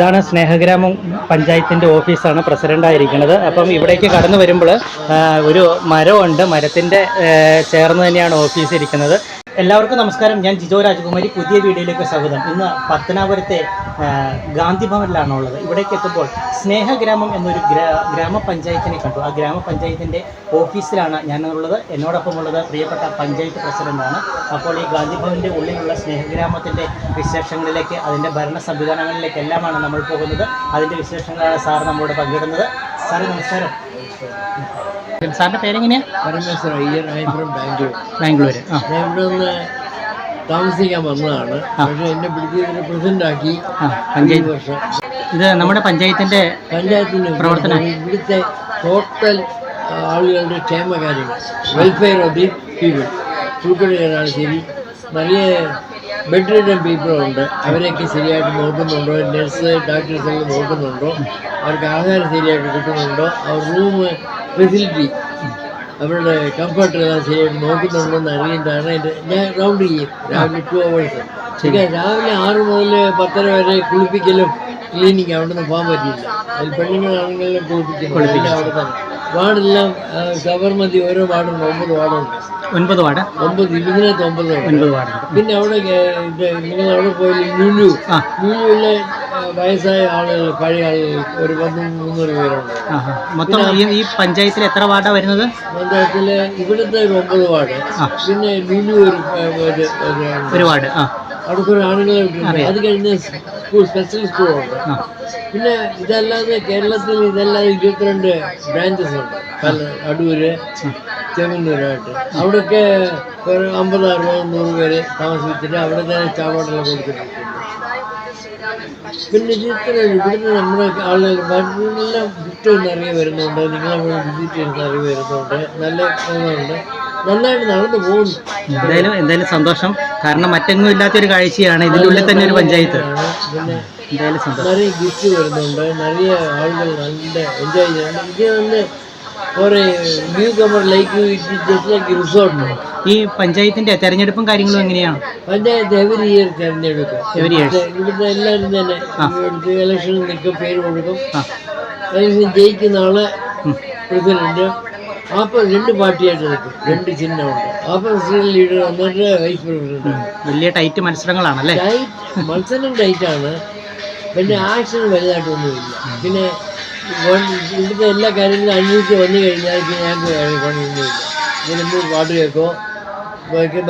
ഇതാണ് സ്നേഹഗ്രാമം പഞ്ചായത്തിന്റെ ഓഫീസാണ് പ്രസിഡന്റായിരിക്കുന്നത് അപ്പം ഇവിടേക്ക് കടന്നു വരുമ്പോൾ ഒരു മരമുണ്ട്. മരത്തിന്റെ ചേർന്ന് തന്നെയാണ് ഓഫീസ് ഇരിക്കുന്നത്. എല്ലാവർക്കും നമസ്കാരം. ഞാൻ ജിജോ രാജകുമാരി. പുതിയ വീഡിയോയിലേക്ക് സ്വാഗതം. ഇന്ന് പത്തനാപുരത്തെ ഗാന്ധി ഭവനിലാണ് ഉള്ളത്. ഇവിടേക്ക് എത്തുമ്പോൾ സ്നേഹഗ്രാമം എന്നൊരു ഗ്രാ ഗ്രാമപഞ്ചായത്തിനെ കണ്ടു. ആ ഗ്രാമപഞ്ചായത്തിന്റെ ഓഫീസിലാണ് ഞാനുള്ളത്. എന്നോടൊപ്പം ഉള്ളത് പ്രിയപ്പെട്ട പഞ്ചായത്ത് പ്രസിഡന്റാണ്. അപ്പോൾ ഈ ഗാന്ധി ഭവന്റെ ഉള്ളിലുള്ള സ്നേഹഗ്രാമത്തിന്റെ വിശേഷങ്ങളിലേക്ക് അതിന്റെ ഭരണ സംവിധാനങ്ങളിലേക്ക് എല്ലാമാണ് നമ്മൾ പോകുന്നത്. അതിന്റെ വിശേഷങ്ങളാണ് സാർ നമ്മോട് പങ്കിടുന്നത്. സാറേ നമസ്കാരം. സാറിന്റെ പേരെങ്ങനെയാണ് പരമേശ്വര അയ്യർ ഫ്രം ബാംഗ്ലൂർ. ബാംഗ്ലൂർ ആ. താമസിക്കാൻ വന്നതാണ്. പക്ഷെ എന്നെ പിടിച്ചതിന് പ്രസിഡന്റ് ആക്കി പഞ്ചായത്ത്. വർഷം. ഇത് നമ്മുടെ പഞ്ചായത്തിന്റെ പഞ്ചായത്തിന്റെ പ്രവർത്തനം. ഇവിടുത്തെ ടോട്ടൽ ആളുകളുടെ ക്ഷേമകാര്യങ്ങൾ വെൽഫെയർ ഓഫ് ദി പീപ്പിൾ സൂക്കടികളാണ് ശരി. നല്ല ബെഡ് റിഡൻ പീപ്പിളുണ്ട് അവരെയൊക്കെ ശരിയായിട്ട് നോക്കുന്നുണ്ടോ? നഴ്സ് ഡോക്ടേഴ്സൊക്കെ നോക്കുന്നുണ്ടോ? അവർക്ക് ആഹാരം ശരിയായിട്ട് കിട്ടുന്നുണ്ടോ? അവർ റൂം ഫെസിലിറ്റി അവരുടെ കംഫർട്ട് എല്ലാം ശരിയായിട്ട് നോക്കുന്നുണ്ടെന്ന് എന്ന് അറിയേണ്ടതാണ് എന്റെ ഞാൻ റൗണ്ട് ചെയ്യും. രാവിലെ ടു അവേഴ്സ് പിന്നെ രാവിലെ ആറ് മുതൽ പത്തര വരെ കുളിപ്പിക്കലും ക്ലീനിങ് അവിടെ നിന്ന് പോകാൻ പറ്റിയില്ല. അതിൽ പെണ്ണുങ്ങളാണെങ്കിലും കുളിപ്പിക്കലും അവിടെ തന്നെ. വാർഡെല്ലാം സബർമതി മതി ഓരോ വാർഡുണ്ട് ഒമ്പത് വാർഡുണ്ട്. ഒൻപത് വാർഡ്. ഒമ്പത് ഇതിനകത്ത് ഒമ്പത് ഒൻപത് വാർഡ്. പിന്നെ അവിടെ നിങ്ങൾ അവിടെ പോയി ലുലു. ആ. ലുലുവിലെ വയസ്സായ ആളുകൾ പഴയ ആളുകൾ ഒരു പത്ത് മുന്നൂറ് പേരുണ്ട്. മൊത്തം ഈ പഞ്ചായത്തിൽ എത്ര വാർഡാണ് വരുന്നത്? പഞ്ചായത്തിൽ ഇവിടുത്തെ ഒരു ഒമ്പത് വാർഡ്. പിന്നെ ലുലു ഒരു ഒരു വാർഡ് കുറെ ആണുങ്ങളെ അത് കഴിഞ്ഞ് സ്കൂൾ സ്പെഷ്യൽ സ്കൂളുണ്ട് പിന്നെ ഇതല്ലാതെ കേരളത്തിൽ ഇതല്ലാതെ ഇരുപത്തിരണ്ട് ബ്രാഞ്ചസ് ഉണ്ട്. പല അടൂര് ചെങ്ങന്നൂരായിട്ട്. അവിടെയൊക്കെ ഒരു അമ്പത് അറുപത് നൂറ് പേര് താമസിച്ചിട്ട് അവിടെ തന്നെ ചാവാടെല്ലാം കൊടുത്തിട്ടുണ്ട്. പിന്നെ ഇത്ര ഇവിടുന്ന് നമ്മുടെ ആളുകൾ മറ്റെല്ലാം വിറ്റ് നിറയെ വരുന്നുണ്ട്. നിങ്ങളെ വിസിറ്റ് ചെയ്യുന്ന നിറയെ വരുന്നുണ്ട്. നല്ല ഇതുണ്ട്. നന്നായിട്ട് നടന്നു പോകുന്നു. എന്തായാലും എന്തായാലും സന്തോഷം. കാരണം മറ്റെങ്ങും ഇല്ലാത്തൊരു കാഴ്ചയാണ് ഇതിന്റെ ഉള്ളിൽ തന്നെ ഒരു പഞ്ചായത്ത്. എന്തായാലും സന്തോഷം. നിറയെ ഗിഫ്റ്റ് വരുന്നുണ്ട്. നിറയെ ആളുകൾ നല്ല എൻജോയ് ചെയ്യുന്നുണ്ട്. എനിക്ക് ഒരു newcomer like like resort ഈ പഞ്ചായത്തിന്റെ തെരഞ്ഞെടുപ്പും കാര്യങ്ങളും എങ്ങനെയാണ് പഞ്ചായത്ത് എവറി ഇയർ തെരഞ്ഞെടുക്കും. എവറി ഇയർ ഇവിടുത്തെ എല്ലാവരും തന്നെ ഇവിടുത്തെ ഇലക്ഷനിൽ നിൽക്കും പേര് കൊടുക്കും. ഇലക്ഷൻ ജയിക്കുന്ന ആളെ പ്രസിഡന്റ് അപ്പം രണ്ട് പാർട്ടിയായിട്ട് നിൽക്കും. രണ്ട് ചിഹ്നമുണ്ട്. അപ്പം പ്രസിഡന്റ് ലീഡർ വന്നിട്ട് വൈസ് പ്രസിഡന്റ് വലിയ ടൈറ്റ് മത്സരങ്ങളാണല്ലേ? ടൈറ്റ് മത്സരം ടൈറ്റാണ് പിന്നെ ആക്ഷൻ വലുതായിട്ടൊന്നുമില്ല. പിന്നെ ഇവിടുത്തെ എല്ലാ കാര്യങ്ങളും അന്വേഷിച്ച് വന്നു കഴിഞ്ഞാൽ പിന്നെ ഞങ്ങൾക്ക് പണിയൊന്നുമില്ല. ഇതിന് മുമ്പ് പാട്ട് കേൾക്കോ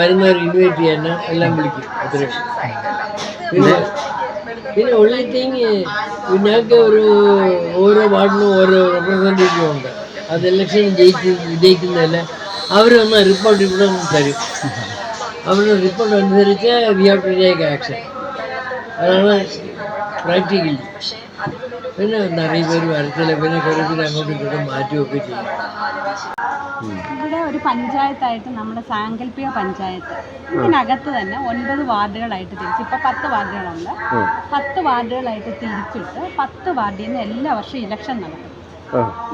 വരുന്നവർ ഇൻവൈറ്റ് ചെയ്യാൻ എല്ലാം വിളിക്കും. അത്രയും പിന്നെ പിന്നെ ഉള്ളിട്ടെങ്കിൽ തിങ് ഞങ്ങൾക്ക് ഒരു ഓരോ വാർഡിനും ഓരോ റെപ്രസെന്റേറ്റീവ് ഉണ്ട്. അത് ഇലക്ഷൻ ജയിച്ച് വിജയിക്കുന്നതല്ല? അവരൊന്ന് റിപ്പോർട്ട് ഇവിടെ തരും. അവരുടെ റിപ്പോർട്ട് അനുസരിച്ച് we have to take action അതാണ് പ്രാക്ടിക്കലി പിന്നെ നിറയെ പേര് വരത്തില്ല പിന്നെ കുറേ പേര് അങ്ങോട്ടും ഇങ്ങോട്ടും മാറ്റുകയൊക്കെ ചെയ്യും. ഇവിടെ ഒരു പഞ്ചായത്തായിട്ട് നമ്മുടെ സാങ്കല്പിക പഞ്ചായത്ത്. ഇതിനകത്ത് തന്നെ ഒൻപത് വാർഡുകളായിട്ട് തിരിച്ചു. ഇപ്പൊ പത്ത് വാർഡുകളുണ്ട്. പത്ത് വാർഡുകളായിട്ട് തിരിച്ചിട്ട് പത്ത് വാർഡിൽ നിന്ന് എല്ലാ വർഷവും ഇലക്ഷൻ നടക്കും.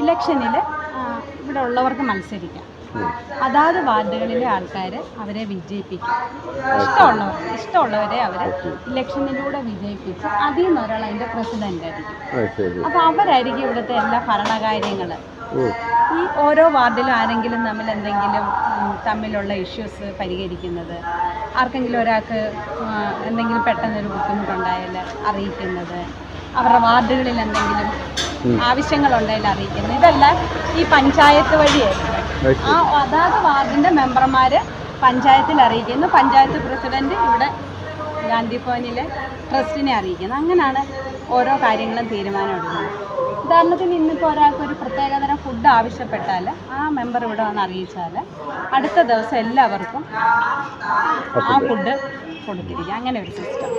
ഇലക്ഷനിൽ ഇവിടെ ഉള്ളവർക്ക് മത്സരിക്കാം. അതാത് വാർഡുകളിലെ ആൾക്കാർ അവരെ വിജയിപ്പിക്കും. ഇഷ്ടമുള്ളവർ ഇഷ്ടമുള്ളവരെ അവർ ഇലക്ഷനിലൂടെ വിജയിപ്പിച്ച് അതിൽ നിന്ന് ഒരാൾ അതിന്റെ പ്രസിഡന്റ് ആയിരിക്കും അപ്പോൾ അവരായിരിക്കും ഇവിടുത്തെ എല്ലാ ഭരണകാര്യങ്ങൾ ഈ ഓരോ വാർഡിലും ആരെങ്കിലും തമ്മിൽ എന്തെങ്കിലും തമ്മിലുള്ള ഇഷ്യൂസ് പരിഹരിക്കുന്നത് ആർക്കെങ്കിലും ഒരാൾക്ക് എന്തെങ്കിലും പെട്ടെന്നൊരു ബുദ്ധിമുട്ടുണ്ടായാൽ അറിയിക്കുന്നത് അവരുടെ വാർഡുകളിൽ എന്തെങ്കിലും ആവശ്യങ്ങളുണ്ടെങ്കിൽ അറിയിക്കുന്നത്. ഇതെല്ലാം ഈ പഞ്ചായത്ത് വഴിയായിരിക്കും. ആ അതാത് വാർഡിന്റെ മെമ്പർമാർ പഞ്ചായത്തിൽ അറിയിക്കുന്നു. പഞ്ചായത്ത് പ്രസിഡന്റ് ഇവിടെ ഗാന്ധി ഭവനിലെ ട്രസ്റ്റിനെ അറിയിക്കുന്നു. അങ്ങനെയാണ് ഓരോ കാര്യങ്ങളും തീരുമാനമെടുക്കുന്നത്. ഉദാഹരണത്തിന് ഇന്നിപ്പോൾ ഒരാൾക്ക് ഒരു പ്രത്യേകതരം ഫുഡ് ആവശ്യപ്പെട്ടാൽ ആ മെമ്പർ ഇവിടെ വന്ന് അറിയിച്ചാൽ അടുത്ത ദിവസം എല്ലാവർക്കും ആ ഫുഡ് കൊടുത്തിരിക്കുക അങ്ങനെ ഒരു സിസ്റ്റം.